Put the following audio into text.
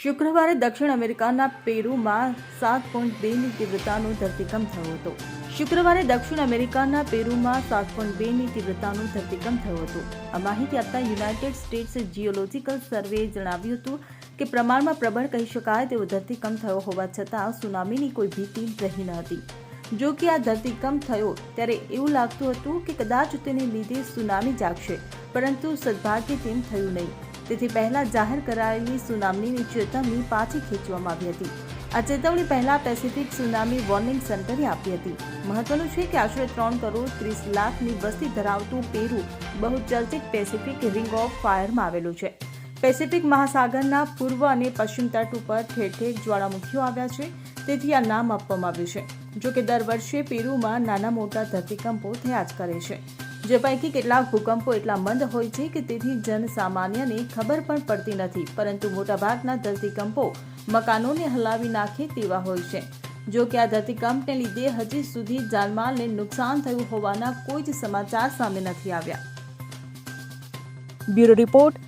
શુક્રવારે દક્ષિણ અમેરિકાના પેરુમાં સાત પોઈન્ટ બેની તીવ્રતાનો ધરતીકંપ થયો હતો. શુક્રવારે દક્ષિણ અમેરિકાના પેરુમાં સાત પોઈન્ટ બેની તીવ્રતાનો ધરતીકંપ થયો હતો. આ માહિતી આપતા યુનાઇટેડ સ્ટેટ્સ જીઓલોજીકલ સર્વેએ જણાવ્યું હતું કે પ્રમાણમાં પ્રબળ કહી શકાય તેવો ધરતીકંપ થયો હોવા છતાં સુનામીની કોઈ ભીતિ રહી ન હતી. જો કે આ ધરતીકંપ થયો ત્યારે એવું લાગતું હતું કે કદાચ તેને લીધે સુનામી જાગશે, પરંતુ સદભાગ્ય તેમ થયું નહીં. તેથી પહેલા જાહેર કરાયેલી સુનામીની ચેતવણી પાછી ખેંચવામાં આવી હતી. આ ચેતવણી પહેલા પેસિફિક સુનામી વોર્નિંગ સેન્ટરે આપી હતી. મહત્વનું છે કે આશરે ત્રણ કરોડ ત્રીસ લાખની વસ્તી ધરાવતું પેરુ બહુચર્ચિત પેસિફિક રિંગ ઓફ ફાયરમાં આવેલું છે. પેસિફિક મહાસાગરના પૂર્વ અને પશ્ચિમ તટ ઉપર ઠેર ઠેર જ્વાળામુખીઓ આવ્યા છે. તેથી આ નામ આપવામાં આવ્યું છે. જો કે દર વર્ષે પેરુમાં નાના મોટા ધરતીકંપો થયા જ કરે છે. જે પૈકી કેટલાક ભૂકંપો એટલા મંદ હોય છે કે તેથી જનસામાન્યને ખબર પણ પડતી નથી. પરંતુ મોટાભાગના ધરતીકંપો મકાનોને હલાવી નાખે તેવા હોય છે. જો કે આ ધરતીકંપને લીધે હજી સુધી જાનમાલને નુકસાન થયું હોવાના કોઈ જ સમાચાર સામે નથી આવ્યા. Bureau report